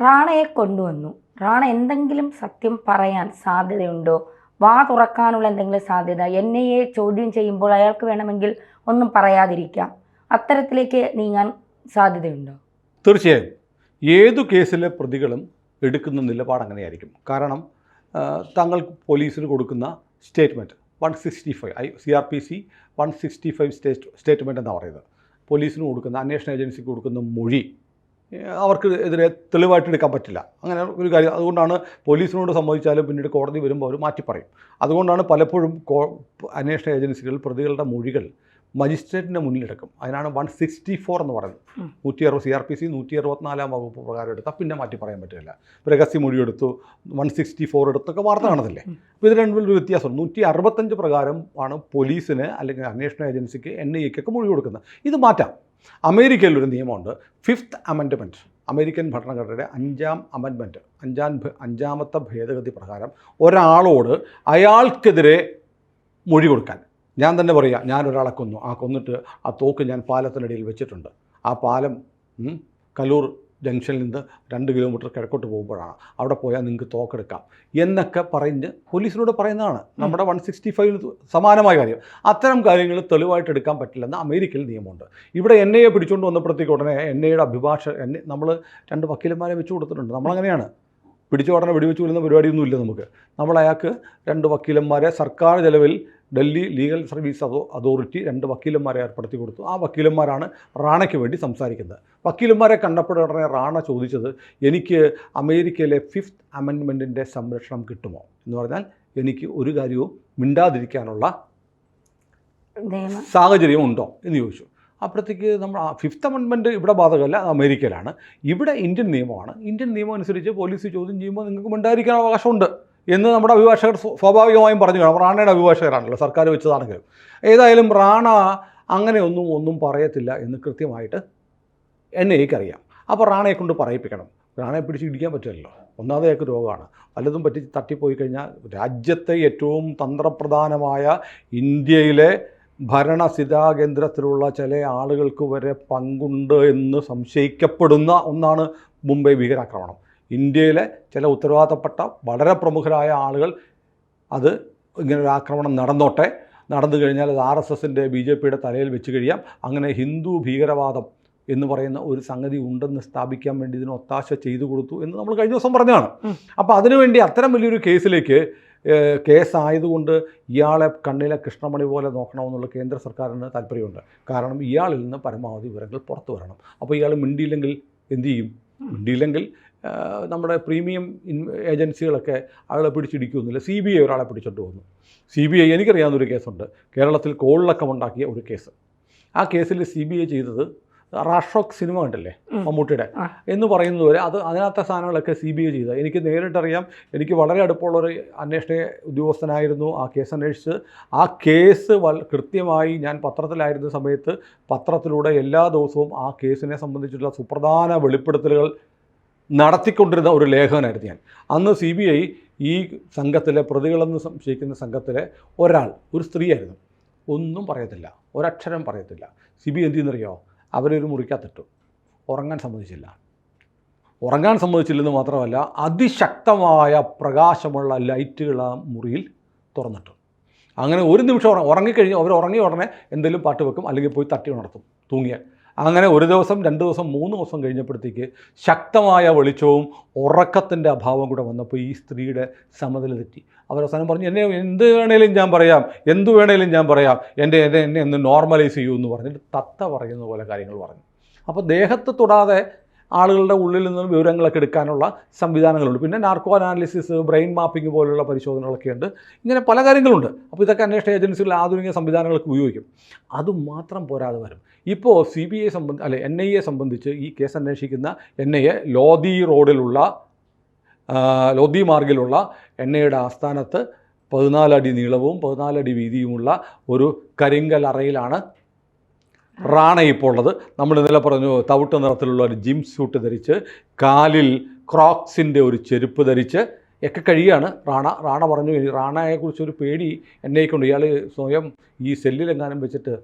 റാണയെ കൊണ്ടുവന്നു. റാണ എന്തെങ്കിലും സത്യം പറയാൻ സാധ്യതയുണ്ടോ? വാ തുറക്കാനുള്ള എന്തെങ്കിലും സാധ്യത? എൻ ഐ എ ചോദ്യം ചെയ്യുമ്പോൾ അയാൾക്ക് വേണമെങ്കിൽ ഒന്നും പറയാതിരിക്കാം. അത്തരത്തിലേക്ക് നീങ്ങാൻ സാധ്യതയുണ്ടോ? തീർച്ചയായും. ഏതു കേസിലെ പ്രതികളും എടുക്കുന്ന നിലപാട് അങ്ങനെയായിരിക്കും. കാരണം താങ്കൾ പോലീസിന് കൊടുക്കുന്ന statement one sixty five I C R P C one sixty five state statement എന്നാണ് പറയുന്നത്. പോലീസിന് കൊടുക്കുന്ന അന്വേഷണ ഏജൻസിക്ക് കൊടുക്കുന്ന മൊഴി അവർക്ക് എതിരെ തെളിവായിട്ട് എടുക്കാൻ പറ്റില്ല. അങ്ങനെ ഒരു കാര്യം അതുകൊണ്ടാണ് പോലീസിനോട് സംബന്ധിച്ചാലും പിന്നീട് കോടതി വരുമ്പോൾ അവർ മാറ്റി പറയും. അതുകൊണ്ടാണ് പലപ്പോഴും കോ അന്വേഷണ ഏജൻസികൾ പ്രതികളുടെ മൊഴികൾ മജിസ്ട്രേറ്റിന്റെ മുന്നിലെടുക്കും. അതിനാണ് വൺ സിക്സ്റ്റി ഫോർ എന്ന് പറയുന്നത്. നൂറ്റി അറുപത് സി ആർ പി സി നൂറ്റി അറുപത്തിനാലാം വകുപ്പ് പ്രകാരം എടുത്താൽ പിന്നെ മാറ്റി പറയാൻ പറ്റില്ല. രഹസ്യ മൊഴി എടുത്തു വൺ സിക്സ്റ്റി ഫോർ എടുത്തൊക്കെ വാർത്ത കാണത്തില്ലേ? അപ്പോൾ ഇത് രണ്ടും ഒരു വ്യത്യാസമുണ്ട് നൂറ്റി അറുപത്തഞ്ച് പ്രകാരം ആണ് പോലീസിന് അല്ലെങ്കിൽ അന്വേഷണ ഏജൻസിക്ക് എൻ ഐ എക്കൊക്കെ മൊഴി കൊടുക്കുന്നത്. ഇത് മാറ്റാം. അമേരിക്കയിൽ ഒരു നിയമമുണ്ട്. ഫിഫ്ത്ത് അമെൻഡ്മെന്റ് അമേരിക്കൻ ഭരണഘടനയുടെ അഞ്ചാം അമെൻഡ്മെന്റ് അഞ്ചാം അഞ്ചാമത്തെ ഭേദഗതി പ്രകാരം ഒരാളോട് അയാൾക്കെതിരെ മൊഴി കൊടുക്കാൻ. ഞാൻ തന്നെ പറയുക ഞാനൊരാളെ കൊന്നു. ആ കൊന്നിട്ട് ആ തോക്ക് ഞാൻ പാലത്തിനിടയിൽ വെച്ചിട്ടുണ്ട്. ആ പാലം കലൂർ ജംഗ്ഷനിൽ നിന്ന് രണ്ട് കിലോമീറ്റർ കിഴക്കോട്ട് പോകുമ്പോഴാണ്. അവിടെ പോയാൽ നിങ്ങൾക്ക് തോക്കെടുക്കാം. എന്നൊക്കെ പറഞ്ഞ് പോലീസിനോട് പറയുന്നതാണ്. നമ്മുടെ വൺ സിക്സ്റ്റി ഫൈവിന് സമാനമായ കാര്യം. അത്തരം കാര്യങ്ങൾ തെളിവായിട്ട് എടുക്കാൻ പറ്റില്ലെന്ന് അമേരിക്കയിൽ നിയമമുണ്ട്. ഇവിടെ എൻ ഐ എ പിടിച്ചുകൊണ്ട് വന്നപ്പോഴത്തേക്ക് ഉടനെ എൻ ഐയുടെ അഭിഭാഷ എന്നെ നമ്മൾ രണ്ട് വക്കീലന്മാരെ വെച്ച് കൊടുത്തിട്ടുണ്ട്. നമ്മളങ്ങനെയാണ്. പിടിച്ച ഉടനെ വെടിവെച്ച് കൊല്ലുന്ന പരിപാടിയൊന്നുമില്ല നമുക്ക്. നമ്മൾ അയാൾക്ക് രണ്ട് വക്കീലന്മാരെ സർക്കാർ ചെലവിൽ ഡൽഹി ലീഗൽ സർവീസ് അതോ അതോറിറ്റി രണ്ട് വക്കീലന്മാരെ ഏർപ്പെടുത്തി കൊടുത്തു. ആ വക്കീലന്മാരാണ് റാണയ്ക്ക് വേണ്ടി സംസാരിക്കുന്നത്. വക്കീലന്മാരെ കണ്ടപ്പോൾ ഉടനെ റാണ ചോദിച്ചത് എനിക്ക് അമേരിക്കയിലെ ഫിഫ്ത്ത് അമെൻമെന്റിന്റെ സംരക്ഷണം കിട്ടുമോ? എന്ന് പറഞ്ഞാൽ എനിക്ക് ഒരു കാര്യവും മിണ്ടാതിരിക്കാനുള്ള സാഹചര്യം ഉണ്ടോ എന്ന് ചോദിച്ചു. അപ്പോഴത്തേക്ക് നമ്മൾ ഫിഫ്ത്ത് അമെൻമെന്റ് ഇവിടെ ബാധകമല്ല അമേരിക്കയിലാണ്. ഇവിടെ ഇന്ത്യൻ നിയമമാണ്. ഇന്ത്യൻ നിയമം അനുസരിച്ച് പോലീസ് ചോദ്യം ചെയ്യുമ്പോൾ നിങ്ങൾക്ക് മിണ്ടായിരിക്കാൻ അവകാശമുണ്ട് എന്ന് നമ്മുടെ അഭിഭാഷകർ സ്വ- സ്വാഭാവികമായും പറഞ്ഞു കാണും റാണയുടെ അഭിഭാഷകരാണല്ലോ സർക്കാർ വെച്ചതാണെങ്കിലും. ഏതായാലും റാണ അങ്ങനെയൊന്നും ഒന്നും പറയത്തില്ല എന്ന് കൃത്യമായിട്ട് എന്നെ എനിക്കറിയാം അപ്പോൾ റാണയെ കൊണ്ട് പറയിപ്പിക്കണം. റാണയെ പിടിച്ച് ഇടിക്കാൻ പറ്റില്ലല്ലോ. ഒന്നാമത് അയാൾക്ക് രോഗമാണ്. പലതും പറ്റി തട്ടിപ്പോയി കഴിഞ്ഞാൽ രാജ്യത്തെ ഏറ്റവും തന്ത്രപ്രധാനമായ ഇന്ത്യയിലെ ഭരണസിതാകേന്ദ്രത്തിലുള്ള ചില ആളുകൾക്ക് വരെ പങ്കുണ്ട് എന്ന് സംശയിക്കപ്പെടുന്ന ഒന്നാണ് മുംബൈ ഭീകരാക്രമണം. ഇന്ത്യയിലെ ചില ഉത്തരവാദിത്തപ്പെട്ട വളരെ പ്രമുഖരായ ആളുകൾ അത് ഇങ്ങനൊരു ആക്രമണം നടന്നോട്ടെ. നടന്നു കഴിഞ്ഞാൽ അത് ആർ എസ് എസിന്റെ ബി ജെ പിയുടെ തലയിൽ വെച്ച് കഴിയാം. അങ്ങനെ ഹിന്ദു ഭീകരവാദം എന്ന് പറയുന്ന ഒരു സംഗതി ഉണ്ടെന്ന് സ്ഥാപിക്കാൻ വേണ്ടി ഇതിന് ഒത്താശ ചെയ്തു കൊടുത്തു എന്ന് നമ്മൾ കഴിഞ്ഞ ദിവസം പറഞ്ഞതാണ്. അപ്പോൾ അതിനുവേണ്ടി അത്തരം വലിയൊരു കേസിലേക്ക് കേസായതുകൊണ്ട് ഇയാളെ കണ്ണിലെ കൃഷ്ണമണി പോലെ നോക്കണമെന്നുള്ള കേന്ദ്ര സർക്കാരിന് താല്പര്യമുണ്ട്. കാരണം ഇയാളിൽ നിന്ന് പരമാവധി വിവരങ്ങൾ പുറത്തു വരണം. അപ്പോൾ ഇയാൾ മിണ്ടിയില്ലെങ്കിൽ എന്തു ചെയ്യും? മിണ്ടിയില്ലെങ്കിൽ നമ്മുടെ പ്രീമിയം ഏജൻസികളൊക്കെ ആളെ പിടിച്ചിടിക്കുമെന്നില്ല. സി ബി ഐ ഒരാളെ പിടിച്ചിട്ട് വന്നു സി ബി ഐ എനിക്കറിയാവുന്നൊരു കേസുണ്ട്. കേരളത്തിൽ കോളിളക്കം ഉണ്ടാക്കിയ ഒരു കേസ്. ആ കേസിൽ സി ബി ഐ ചെയ്തത് റാഷോക്ക് സിനിമ കണ്ടല്ലേ. മമ്മൂട്ടിയുടെ. എന്ന് പറയുന്നത് വരെ അത് അതിനകത്തെ സാധനങ്ങളൊക്കെ സി ബി ഐ ചെയ്ത. എനിക്ക് നേരിട്ടറിയാം. എനിക്ക് വളരെ അടുപ്പമുള്ള ഒരു അന്വേഷണ ഉദ്യോഗസ്ഥനായിരുന്നു ആ കേസ് അന്വേഷിച്ച്. ആ കേസ് വൽ കൃത്യമായി ഞാൻ പത്രത്തിലായിരുന്ന സമയത്ത് പത്രത്തിലൂടെ എല്ലാ ദിവസവും ആ കേസിനെ സംബന്ധിച്ചിട്ടുള്ള സുപ്രധാന വെളിപ്പെടുത്തലുകൾ നടത്തിക്കൊണ്ടിരുന്ന ഒരു ലേഖകനായിരുന്നു ഞാൻ. അന്ന് സി ബി ഐ ഈ സംഘത്തിലെ പ്രതികളെന്ന് സംശയിക്കുന്ന സംഘത്തിലെ ഒരാൾ ഒരു സ്ത്രീയായിരുന്നു. ഒന്നും പറയത്തില്ല. ഒരക്ഷരം പറയത്തില്ല. സി ബി ഐ എന്ത് ചെയ്യുന്നറിയോ? അവരൊരു മുറിക്കകത്തിട്ടു ഉറങ്ങാൻ സമ്മതിച്ചില്ല. ഉറങ്ങാൻ സമ്മതിച്ചില്ലെന്ന് മാത്രമല്ല അതിശക്തമായ പ്രകാശമുള്ള ലൈറ്റുകൾ ആ മുറിയിൽ തുറന്നിട്ടു. അങ്ങനെ ഒരു നിമിഷം ഉറങ്ങി ഉറങ്ങിക്കഴിഞ്ഞ് അവർ ഉറങ്ങിയ ഉടനെ എന്തെങ്കിലും പാട്ട് വെക്കും അല്ലെങ്കിൽ പോയി തട്ടി ഉണർത്തും തൂങ്ങിയാൽ. അങ്ങനെ ഒരു ദിവസം രണ്ട് ദിവസം മൂന്ന് ദിവസം കഴിഞ്ഞപ്പോഴത്തേക്ക് ശക്തമായ വെളിച്ചവും ഉറക്കത്തിന്റെ അഭാവം കൂടെ വന്നപ്പോൾ ഈ സ്ത്രീയുടെ സമനില തെറ്റി. അവരവസാനം പറഞ്ഞു എന്നെ എന്ത് വേണേലും ഞാൻ പറയാം എന്ത് വേണേലും ഞാൻ പറയാം എന്റെ എന്നെ എന്നെ ഒന്ന് നോർമലൈസ് ചെയ്യൂ എന്ന് പറഞ്ഞിട്ട് തത്ത പറയുന്ന പോലെ കാര്യങ്ങൾ പറഞ്ഞു. അപ്പോൾ ദേഹത്ത് തൊടാതെ ആളുകളുടെ ഉള്ളിൽ നിന്ന് വിവരങ്ങളൊക്കെ എടുക്കാനുള്ള സംവിധാനങ്ങളുണ്ട്. പിന്നെ നാർക്കോ അനാലിസിസ് ബ്രെയിൻ മാപ്പിംഗ് പോലുള്ള പരിശോധനകളൊക്കെ ഉണ്ട്. ഇങ്ങനെ പല കാര്യങ്ങളുണ്ട്. അപ്പോൾ ഇതൊക്കെ അന്വേഷണ ഏജൻസികൾ ആധുനിക സംവിധാനങ്ങൾക്ക് ഉപയോഗിക്കും. അതുമാത്രം പോരാതെ വരും. ഇപ്പോൾ സി ബി ഐ സംബന്ധി അല്ലെ എൻ ഐ എ സംബന്ധിച്ച് ഈ കേസ് അന്വേഷിക്കുന്ന എൻ ഐ എ ലോധി റോഡിലുള്ള ലോധി മാർഗിലുള്ള എൻ ഐയുടെ ആസ്ഥാനത്ത് പതിനാലടി നീളവും പതിനാലടി വീതിയുമുള്ള ഒരു കരിങ്കൽ അറയിലാണ് റാണ ഇപ്പോൾ ഉള്ളത് നമ്മൾ ഇന്നലെ പറഞ്ഞു തവിട്ട് നിറത്തിലുള്ള ഒരു ജിം സ്യൂട്ട് ധരിച്ച് കാലിൽ ക്രോക്സിന്റെ ഒരു ചെരുപ്പ് ധരിച്ച് ഒക്കെ കഴിയാണ് റാണ. റാണ പറഞ്ഞു "ഈ റാണയെക്കുറിച്ചൊരു പേടി എന്നെ ഇയാൾ സ്വയം ഈ സെല്ലിലെങ്ങാനും വെച്ചിട്ട്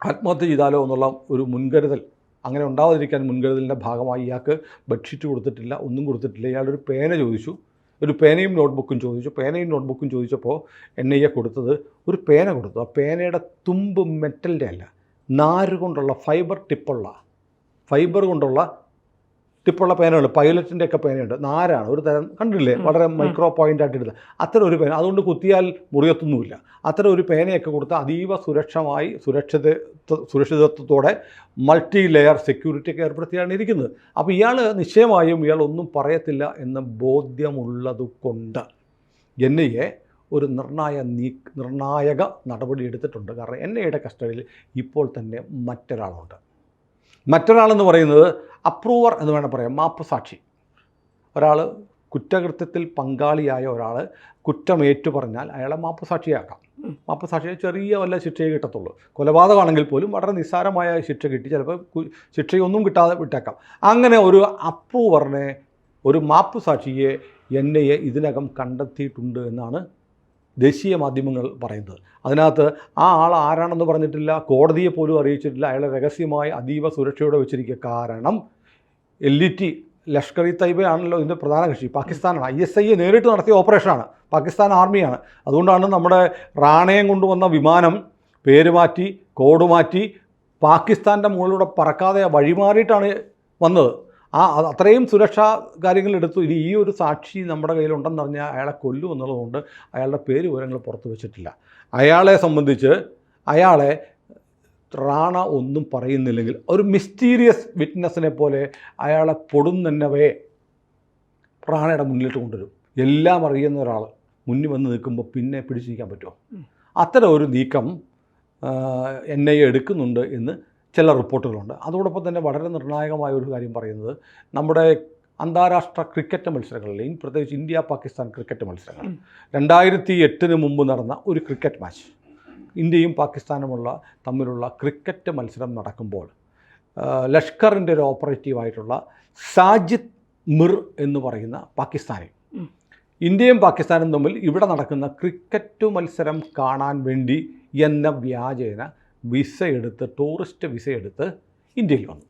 ആത്മഹത്യ ചെയ്താലോ എന്നുള്ള ഒരു മുൻകരുതൽ. അങ്ങനെ ഉണ്ടാവാതിരിക്കാൻ മുൻകരുതലിന്റെ ഭാഗമായി ഇയാൾക്ക് ബെഡ്ഷീറ്റ് കൊടുത്തിട്ടില്ല ഒന്നും കൊടുത്തിട്ടില്ല. ഇയാളൊരു പേന ചോദിച്ചു. ഒരു പേനയും നോട്ട്ബുക്കും ചോദിച്ചു. പേനയും നോട്ട്ബുക്കും ചോദിച്ചപ്പോൾ എൻ ഐ എ കൊടുത്തത് ഒരു പേന കൊടുത്തു. ആ പേനയുടെ തുമ്പ് മെറ്റലിന്റെ അല്ല. നാര് കൊണ്ടുള്ള ഫൈബർ ടിപ്പുള്ള ഫൈബർ കൊണ്ടുള്ള ടിപ്പുള്ള പേനയുണ്ട് പൈലറ്റിന്റെ ഒക്കെ പേനയുണ്ട്. നാരാണ് ഒരു തരം കണ്ടില്ലേ വളരെ മൈക്രോ പോയിന്റ് ആയിട്ട് ഇടുന്നത്. അത്തരം ഒരു പേന അതുകൊണ്ട് കുത്തിയാൽ മുറിയത്തൊന്നുമില്ല. അത്തരം ഒരു പേനയൊക്കെ കൊടുത്ത് അതീവ സുരക്ഷമായി സുരക്ഷിത സുരക്ഷിതത്വത്തോടെ മൾട്ടി ലെയർ സെക്യൂരിറ്റി ഒക്കെ ഏർപ്പെടുത്തിയാണ് ഇരിക്കുന്നത്. അപ്പോൾ ഇയാൾ നിശ്ചയമായും ഇയാൾ ഒന്നും പറയത്തില്ല എന്ന ബോധ്യമുള്ളത് കൊണ്ട് എൻ ഐ എ ഒരു നിർണായ നീ നിർണായക നടപടി എടുത്തിട്ടുണ്ട്. കാരണം എൻ ഐയുടെ കസ്റ്റഡിയിൽ ഇപ്പോൾ തന്നെ മറ്റൊരാളുണ്ട്. മറ്റൊരാളെന്ന് പറയുന്നത് അപ്രൂവർ എന്ന് വേണം പറയാം മാപ്പ് സാക്ഷി ഒരാൾ കുറ്റകൃത്യത്തിൽ പങ്കാളിയായ ഒരാൾ കുറ്റമേറ്റു പറഞ്ഞാൽ അയാളെ മാപ്പ് സാക്ഷിയാക്കാം മാപ്പ് സാക്ഷിയെ ചെറിയ വല്ല ശിക്ഷയെ കിട്ടത്തുള്ളൂ. കൊലപാതകമാണെങ്കിൽ പോലും വളരെ നിസ്സാരമായ ശിക്ഷ കിട്ടി ചിലപ്പോൾ ശിക്ഷയൊന്നും കിട്ടാതെ വിട്ടേക്കാം. അങ്ങനെ ഒരു അപ്രൂവറിനെ ഒരു മാപ്പ് സാക്ഷിയെ എൻ ഐ എ ഇതിനകം കണ്ടെത്തിയിട്ടുണ്ട് എന്നാണ് ദേശീയ മാധ്യമങ്ങൾ പറയുന്നത്. അതിനകത്ത് ആ ആൾ ആരാണെന്ന് പറഞ്ഞിട്ടില്ല കോടതിയെ പോലും അറിയിച്ചിട്ടില്ല അയാളെ രഹസ്യമായി അതീവ സുരക്ഷയോടെ വെച്ചിരിക്കുക. കാരണം ടി ലഷ്കർ ഇ തൈബ ആണല്ലോ ഇതിന്റെ പ്രധാന കക്ഷി. പാകിസ്ഥാനാണ്. ഐ എസ് ഐ നേരിട്ട് നടത്തിയ ഓപ്പറേഷനാണ്. പാകിസ്ഥാൻ ആർമിയാണ്. അതുകൊണ്ടാണ് നമ്മുടെ റാണയം കൊണ്ടുവന്ന വിമാനം പേര് മാറ്റി കോഡ് മാറ്റി പാകിസ്ഥാന്റെ മുകളിലൂടെ പറക്കാതെ വഴിമാറിയിട്ടാണ് വന്നത്. ആ അത്രയും സുരക്ഷാ കാര്യങ്ങൾ എടുത്തു. ഇനി ഈ ഒരു സാക്ഷി നമ്മുടെ കയ്യിലുണ്ടെന്ന് പറഞ്ഞാൽ അയാളെ കൊല്ലു എന്നുള്ളതുകൊണ്ട് അയാളുടെ പേര് വിവരങ്ങൾ പുറത്തു വെച്ചിട്ടില്ല. അയാളെ സംബന്ധിച്ച് അയാളെ റാണ ഒന്നും പറയുന്നില്ലെങ്കിൽ ഒരു മിസ്റ്റീരിയസ് വിറ്റ്നസ്സിനെ പോലെ അയാളെ പൊടുന്നവേ റാണയുടെ മുന്നിലിട്ട് കൊണ്ടുവരും. എല്ലാം അറിയുന്ന ഒരാൾ മുന്നിൽ വന്ന് നിൽക്കുമ്പോൾ പിന്നെ പിടിച്ചു നിൽക്കാൻ പറ്റുമോ അത്തരം ഒരു നീക്കം എൻ ഐ എ എടുക്കുന്നുണ്ട് എന്ന് ചില റിപ്പോർട്ടുകളുണ്ട്. അതോടൊപ്പം തന്നെ വളരെ നിർണായകമായ ഒരു കാര്യം പറയുന്നത് നമ്മുടെ അന്താരാഷ്ട്ര ക്രിക്കറ്റ് മത്സരങ്ങളിൽ പ്രത്യേകിച്ച് ഇന്ത്യ പാകിസ്ഥാൻ ക്രിക്കറ്റ് മത്സരങ്ങൾ. രണ്ടായിരത്തി എട്ടിന് മുമ്പ് നടന്ന ഒരു ക്രിക്കറ്റ് മാച്ച്. ഇന്ത്യയും പാകിസ്ഥാനുമുള്ള തമ്മിലുള്ള ക്രിക്കറ്റ് മത്സരം നടക്കുമ്പോൾ ലഷ്കറിന്റെ ഒരു ഓപ്പറേറ്റീവായിട്ടുള്ള സാജിദ് മിർ എന്ന് പറയുന്ന പാകിസ്ഥാനി. ഇന്ത്യയും പാകിസ്ഥാനും തമ്മിൽ ഇവിടെ നടക്കുന്ന ക്രിക്കറ്റ് മത്സരം കാണാൻ വേണ്ടി എന്ന വ്യാജേന വിസ എടുത്ത് ടൂറിസ്റ്റ് വിസ എടുത്ത് ഇന്ത്യയിൽ വന്നു.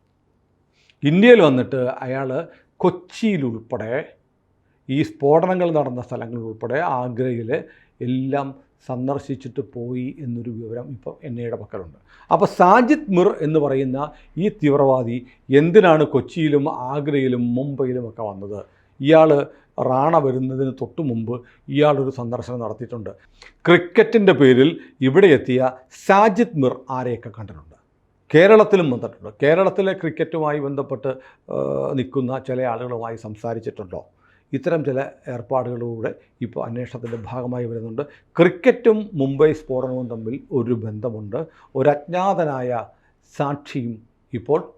ഇന്ത്യയിൽ വന്നിട്ട് അയാൾ കൊച്ചിയിലുൾപ്പെടെ ഈ സ്ഫോടനങ്ങൾ നടന്ന സ്ഥലങ്ങളിലുൾപ്പെടെ ആഗ്രയിൽ എല്ലാം സന്ദർശിച്ചിട്ട് പോയി എന്നൊരു വിവരം ഇപ്പോൾ എൻ ഐയുടെ പക്കലുണ്ട് അപ്പോൾ സാജിദ് മിർ എന്ന് പറയുന്ന ഈ തീവ്രവാദി എന്തിനാണ് കൊച്ചിയിലും ആഗ്രയിലും മുംബൈയിലും ഒക്കെ വന്നത്? ഇയാൾ റാണ വരുന്നതിന് തൊട്ടു മുമ്പ് ഇയാളൊരു സന്ദർശനം നടത്തിയിട്ടുണ്ട്. ക്രിക്കറ്റിന്റെ പേരിൽ ഇവിടെ എത്തിയ സാജിദ് മിർ ആരെയൊക്കെ കണ്ടിട്ടുണ്ട്? കേരളത്തിലും വന്നിട്ടുണ്ട്. കേരളത്തിലെ ക്രിക്കറ്റുമായി ബന്ധപ്പെട്ട് നിൽക്കുന്ന ചില ആളുകളുമായി സംസാരിച്ചിട്ടുണ്ടോ? ഇത്തരം ചില ഏർപ്പാടുകളിലൂടെ ഇപ്പോൾ അന്വേഷണത്തിന്റെ ഭാഗമായി വരുന്നുണ്ട്. ക്രിക്കറ്റും മുംബൈ സ്ഫോടനവും തമ്മിൽ ഒരു ബന്ധമുണ്ട്. ഒരു അജ്ഞാതനായ സാക്ഷിയും ഇപ്പോൾ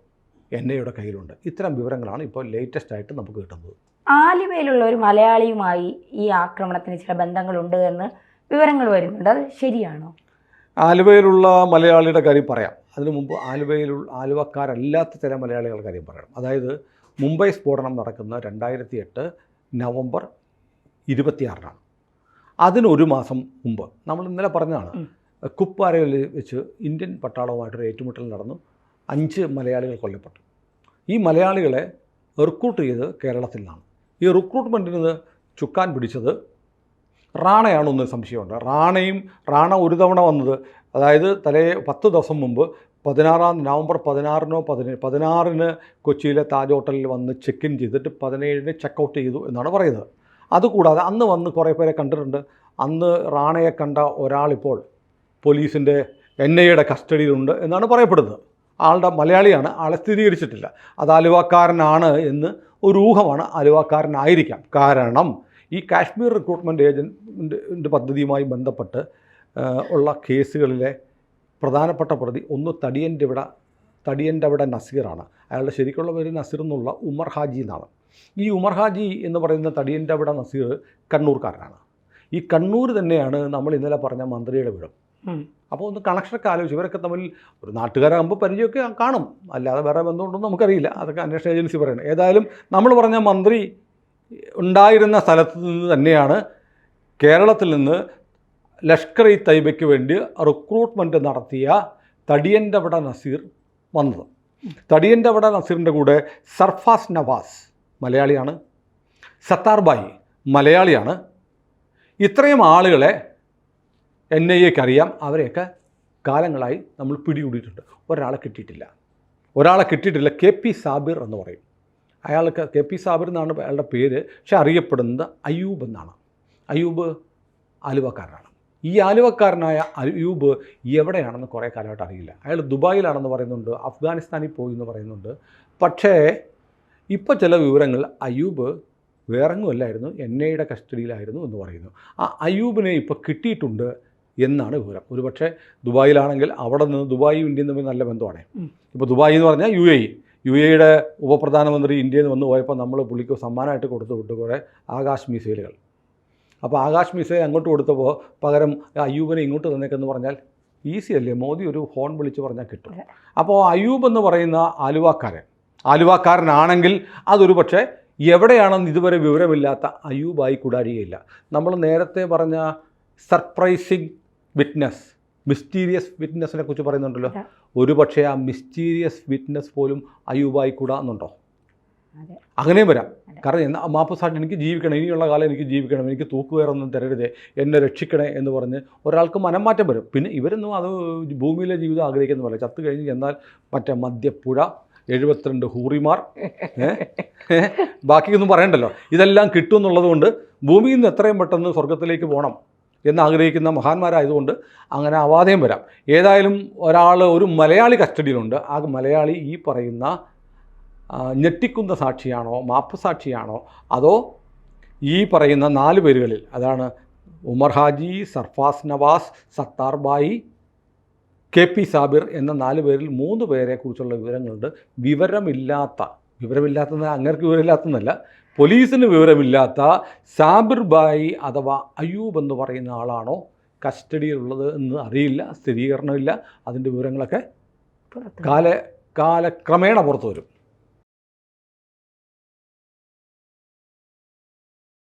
എൻ ഐയുടെ കയ്യിലുണ്ട്. ഇത്തരം വിവരങ്ങളാണ് ഇപ്പോൾ ലേറ്റസ്റ്റ് ആയിട്ട് നമുക്ക് കിട്ടുന്നത്. ആലുവയിലുള്ള ഒരു മലയാളിയുമായി ഈ ആക്രമണത്തിന് ചില ബന്ധങ്ങളുണ്ട് എന്ന് വിവരങ്ങൾ വരുന്നുണ്ട്. അത് ശരിയാണോ? ആലുവയിലുള്ള മലയാളിയുടെ കാര്യം പറയാം. അതിനു മുമ്പ് ആലുവയിലുള്ള ആലുവക്കാരല്ലാത്ത ചില മലയാളികളുടെ കാര്യം പറയണം. അതായത് മുംബൈ സ്ഫോടനം നടക്കുന്ന രണ്ടായിരത്തി എട്ട് നവംബർ ഇരുപത്തിയാറിനാണ്. അതിനൊരു മാസം മുമ്പ് നമ്മൾ ഇന്നലെ പറഞ്ഞതാണ്. കുപ്പാരയിൽ വെച്ച് ഇന്ത്യൻ പട്ടാളവുമായിട്ടൊരു ഏറ്റുമുട്ടൽ നടന്നു. അഞ്ച് മലയാളികൾ കൊല്ലപ്പെട്ടു. ഈ മലയാളികളെ റിക്രൂട്ട് ചെയ്ത് കേരളത്തിൽ നിന്നാണ് ഈ റിക്രൂട്ട്മെന്റിന് ചുക്കാൻ പിടിച്ചത് റാണയാണെന്ന് സംശയമുണ്ട്. റാണയും റാണ ഒരു തവണ വന്നത് അതായത് തലേ പത്ത് ദിവസം മുമ്പ് പതിനാറാം നവംബർ പതിനാറിനോ പതിനേഴ് പതിനാറിന് കൊച്ചിയിലെ താജ് ഹോട്ടലിൽ വന്ന് ചെക്ക് ഇൻ ചെയ്തിട്ട് പതിനേഴിന് ചെക്കൗട്ട് ചെയ്തു എന്നാണ് പറയുന്നത്. അതുകൂടാതെ അന്ന് വന്ന് കുറേ പേരെ കണ്ടിട്ടുണ്ട്. അന്ന് റാണയെ കണ്ട ഒരാളിപ്പോൾ പോലീസിന്റെ എൻ ഐയുടെ കസ്റ്റഡിയിലുണ്ട് എന്നാണ് പറയപ്പെടുന്നത്. ആളുടെ മലയാളിയാണ് ആളെ സ്ഥിരീകരിച്ചിട്ടില്ല. അത് ആലുവക്കാരനാണ് എന്ന് ഒരു ഊഹമാണ് ആലുവക്കാരനായിരിക്കാം കാരണം ഈ കാശ്മീർ റിക്രൂട്ട്മെന്റ് ഏജന്റ് പദ്ധതിയുമായി ബന്ധപ്പെട്ട് ഉള്ള കേസുകളിലെ പ്രധാനപ്പെട്ട പ്രതി ഒന്ന് തടിയന്റെ ഇവിടെ തടിയന്റെ അവിടെ നസീറാണ്. അയാളുടെ ശരിക്കുള്ള പേര് നസീർ എന്നുള്ള ഉമർ ഹാജി എന്നാണ്. ഈ ഉമർ ഹാജി എന്ന് പറയുന്ന തടിയന്റെ അവിടെ നസീർ കണ്ണൂർക്കാരനാണ്. ഈ കണ്ണൂർ തന്നെയാണ് നമ്മൾ ഇന്നലെ പറഞ്ഞ മന്ത്രിയുടെ വീടും. അപ്പോൾ ഒന്ന് കണക്ഷനൊക്കെ ആലോചിച്ചു ഇവരൊക്കെ തമ്മിൽ ഒരു നാട്ടുകാരാകുമ്പോൾ പരിചയമൊക്കെ കാണും. അല്ലാതെ വേറെ ബന്ധമുണ്ടെന്ന് നമുക്കറിയില്ല. അതൊക്കെ അന്വേഷണ ഏജൻസി പറയണം. ഏതായാലും നമ്മൾ പറഞ്ഞ മന്ത്രി ഉണ്ടായിരുന്ന സ്ഥലത്ത് നിന്ന് തന്നെയാണ് കേരളത്തിൽ നിന്ന് ലഷ്കർ ഇ തൈബയ്ക്ക് വേണ്ടി റിക്രൂട്ട്മെന്റ് നടത്തിയ തടിയന്റെ അവിടെ നസീർ വന്നത്. തടിയന്റെ അവിടെ നസീറിന്റെ കൂടെ സർഫാസ് നവാസ് മലയാളിയാണ്. സത്താർബായി മലയാളിയാണ്. ഇത്രയും ആളുകളെ എൻ ഐ എക്ക് അറിയാം. അവരെയൊക്കെ കാലങ്ങളായി നമ്മൾ പിടികൂടിയിട്ടുണ്ട്. ഒരാളെ കിട്ടിയിട്ടില്ല. ഒരാളെ കിട്ടിയിട്ടില്ല കെ പി സാബിർ എന്ന് പറയും. അയാൾക്ക് കെ പി സാബിർ എന്നാണ് അയാളുടെ പേര്. പക്ഷെ അറിയപ്പെടുന്നത് അയ്യൂബ് എന്നാണ്. അയ്യൂബ് ആലുവക്കാരനാണ്. ഈ ആലുവക്കാരനായ അയ്യൂബ് എവിടെയാണെന്ന് കുറേ കാലമായിട്ട് അറിയില്ല. അയാൾ ദുബായിലാണെന്ന് പറയുന്നുണ്ട്. അഫ്ഗാനിസ്ഥാനിൽ പോയി എന്ന് പറയുന്നുണ്ട്. പക്ഷേ ഇപ്പോൾ ചില വിവരങ്ങൾ അയ്യൂബ് വേറെങ്ങുമല്ലായിരുന്നു എൻ ഐയുടെ കസ്റ്റഡിയിലായിരുന്നു എന്ന് പറയുന്നു. ആ അയ്യൂബിനെ ഇപ്പോൾ കിട്ടിയിട്ടുണ്ട്. എന്നാണ് വിവരം. ഒരുപക്ഷെ ദുബായിലാണെങ്കിൽ അവിടെ നിന്ന് ദുബായും ഇന്ത്യയും തമ്മിൽ നല്ല ബന്ധമാണ്. ഇപ്പോൾ ദുബായ് എന്ന് പറഞ്ഞാൽ യു എ. യു എയുടെ ഉപപ്രധാനമന്ത്രി ഇന്ത്യയിൽ നിന്ന് വന്നു പോയപ്പോൾ നമ്മൾ പുള്ളിക്ക് സമ്മാനമായിട്ട് കൊടുത്തു വിട്ടു കുറേ ആകാശ് മിസൈലുകൾ. അപ്പോൾ ആകാശ് മിസൈൽ അങ്ങോട്ട് കൊടുത്തപ്പോൾ പകരം അയ്യൂബിനെ ഇങ്ങോട്ട് തന്നേക്കെന്ന് പറഞ്ഞാൽ ഈസി അല്ലേ? മോദി ഒരു ഫോൺ വിളിച്ച് പറഞ്ഞാൽ കിട്ടും. അപ്പോൾ അയ്യൂബ് എന്ന് പറയുന്ന ആലുവാക്കാരൻ ആലുവാക്കാരനാണെങ്കിൽ അതൊരു പക്ഷേ എവിടെയാണെന്ന് ഇതുവരെ വിവരമില്ലാത്ത അയ്യൂബായി കൂടാരിയില്ല നമ്മൾ നേരത്തെ പറഞ്ഞ സർപ്രൈസിങ് വിറ്റ്നസ് മിസ്റ്റീരിയസ് വിറ്റ്നസിനെ കുറിച്ച് പറയുന്നുണ്ടല്ലോ. ഒരുപക്ഷെ ഒരു പക്ഷേ ആ മിസ്റ്റീരിയസ് വിറ്റ്നസ് പോലും അയ്യൂബായി കൂടാന്നുണ്ടോ അതെ. അങ്ങനെയും വരാം. കാരണം എന്നാ മാപ്പസാട്ട് എനിക്ക് ജീവിക്കണം ഇനിയുള്ള കാലം എനിക്ക് ജീവിക്കണം എനിക്ക് തൂക്കുവേറൊന്നും തരരുതേ എന്നെ രക്ഷിക്കണേ എന്ന് പറഞ്ഞ് ഒരാൾക്ക് മനംമാറ്റം വരും. പിന്നെ ഇവരൊന്നും അത് ഭൂമിയിലെ ജീവിതം ആഗ്രഹിക്കുന്ന പോലെ ചത്തു കഴിഞ്ഞ് എന്നാൽ മറ്റേ മദ്യപ്പുഴ എഴുപത്തിരണ്ട് ഹൂറിമാർ? ബാക്കിയൊന്നും പറയണ്ടല്ലോ. ഇതെല്ലാം കിട്ടും എന്നുള്ളത് കൊണ്ട് ഭൂമിയിൽ നിന്ന് എത്രയും പെട്ടെന്ന് സ്വർഗത്തിലേക്ക് പോകണം എന്ന് ആഗ്രഹിക്കുന്ന മഹാന്മാരായതുകൊണ്ട് അങ്ങനെ അവാധയും വരാം. ഏതായാലും ഒരാൾ ഒരു മലയാളി കസ്റ്റഡിയിലുണ്ട്. ആ മലയാളി ഈ പറയുന്ന ഞെട്ടിക്കുന്ന സാക്ഷിയാണോ മാപ്പ് സാക്ഷിയാണോ അതോ ഈ പറയുന്ന നാല് പേരുകളിൽ അതാണ് ഉമർ ഹാജി സർഫാസ് നവാസ് സത്താർ ബായി കെ പി സാബിർ എന്ന നാല് പേരിൽ മൂന്ന് പേരെക്കുറിച്ചുള്ള വിവരങ്ങളുണ്ട്. വിവരമില്ലാത്ത വിവരമില്ലാത്തത് അങ്ങനെ വിവരമില്ലാത്തതല്ല പോലീസിന് വിവരമില്ലാത്ത സാബിർ ബായി അഥവാ അയ്യൂബ് എന്ന് പറയുന്ന ആളാണോ കസ്റ്റഡിയിലുള്ളത് എന്ന് അറിയില്ല സ്ഥിരീകരണമില്ല. അതിന്റെ വിവരങ്ങളൊക്കെ കാല കാലക്രമേണ പുറത്തു വരും.